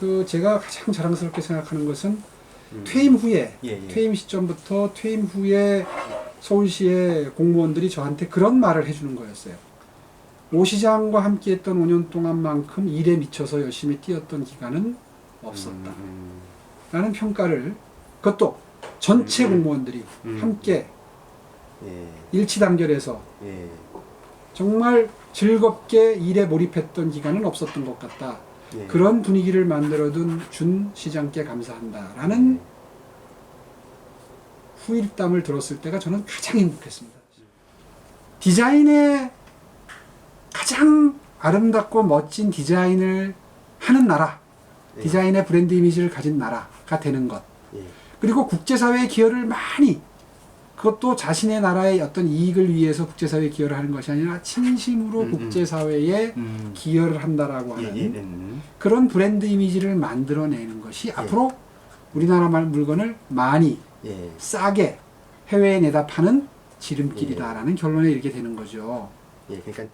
그 제가 가장 자랑스럽게 생각하는 것은 음. 퇴임 후에 예, 예. 퇴임 시점부터 퇴임 후에 서울시의 공무원들이 저한테 그런 말을 해주는 거였어요. 오 시장과 함께했던 5년 동안만큼 일에 미쳐서 열심히 뛰었던 기간은 없었다. 음, 라는 평가를 그것도 전체 음. 공무원들이 음. 함께 예, 일치단결해서 예, 정말 즐겁게 일에 몰입했던 기간은 없었던 것 같다. 예. 그런 분위기를 만들어둔 준 시장께 감사한다라는 후일담을 들었을 때가 저는 가장 행복했습니다. 디자인의 가장 아름답고 멋진 디자인을 하는 나라, 예. 디자인의 브랜드 이미지를 가진 나라가 되는 것. 예, 그리고 국제사회에 기여를 많이 그것도 자신의 나라의 어떤 이익을 위해서 국제사회에 기여를 하는 것이 아니라 진심으로 음, 음. 국제사회에 음. 기여를 한다라고 예, 하는 예, 음. 그런 브랜드 이미지를 만들어내는 것이 앞으로 우리나라 말 물건을 많이 예, 싸게 해외에 내다 파는 지름길이다라는 결론에 이르게 되는 거죠. 예, 그러니까